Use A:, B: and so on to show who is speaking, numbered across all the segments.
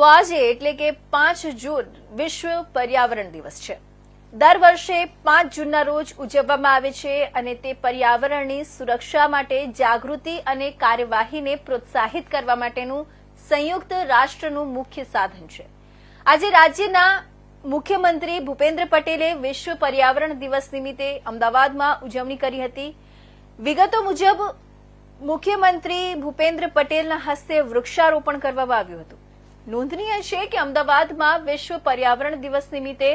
A: તો આજે એટલે કે પાંચ જૂન વિશ્વ પર્યાવરણ દિવસ છે. દર વર્ષે પાંચ જૂનના રોજ ઉજવવામાં આવે છે અને તે પર્યાવરણની સુરક્ષા માટે જાગૃતિ અને કાર્યવાહીને પ્રોત્સાહિત કરવા માટેનું સંયુક્ત રાષ્ટ્રનું મુખ્ય સાધન છે. આજે રાજ્યના મુખ્યમંત્રી ભૂપેન્દ્ર પટેલે વિશ્વ પર્યાવરણ દિવસ નિમિત્તે અમદાવાદમાં ઉજવણી કરી હતી. વિગતો મુજબ મુખ્યમંત્રી ભૂપેન્દ્ર પટેલના હસ્તે વૃક્ષારોપણ કરવામાં આવ્યું હતું. નોંધનીય છે કે અમદાવાદમાં વિશ્વ પર્યાવરણ દિવસ નિમિત્તે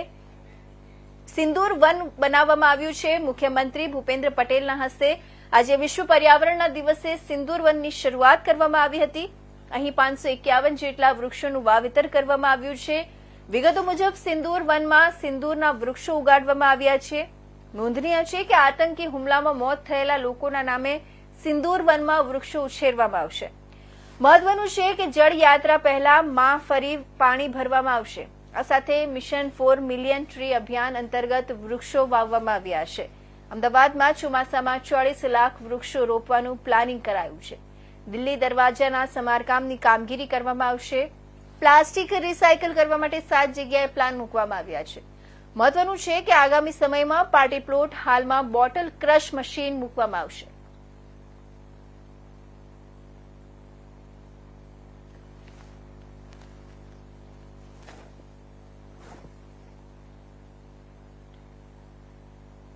A: સિંદૂર વન બનાવવામાં આવ્યું છે. મુખ્યમંત્રી ભૂપેન્દ્ર પટેલના હસ્તે આજે વિશ્વ પર્યાવરણના દિવસે સિંદૂર વનની શરૂઆત કરવામાં આવી હતી. અહીં પાંચસો એકાવન જેટલા વૃક્ષોનું વાવેતર કરવામાં આવ્યું છે. વિગતો મુજબ સિંદૂર વનમાં સિંદૂરના વૃક્ષો ઉગાડવામાં આવ્યા છે. નોંધનીય છે કે આતંકી હુમલામાં મોત થયેલા લોકોના નામે સિંદૂર વનમાં વૃક્ષો ઉછેરવામાં આવશે. મહત્વનું છે કે જળ યાત્રા પહેલા માં ફરી પાણી ભરવામાં આવશે. આ સાથે મિશન ફોર મિલિયન ટ્રી અભિયાન અંતર્ગત વૃક્ષો વાવવામાં આવ્યા છે. અમદાવાદમાં ચોમાસામાં ચોળીસ લાખ વૃક્ષો રોપવાનું પ્લાનિંગ કરાયું છે. દિલ્હી દરવાજાના સમારકામની કામગીરી કરવામાં આવશે. પ્લાસ્ટિક રિસાયકલ કરવા માટે સાત જગ્યાએ પ્લાન મૂકવામાં આવ્યા છે. મહત્વનું છે કે આગામી સમયમાં પાર્ટી પ્લોટ હાલમાં બોટલ ક્રશ મશીન મૂકવામાં આવશે.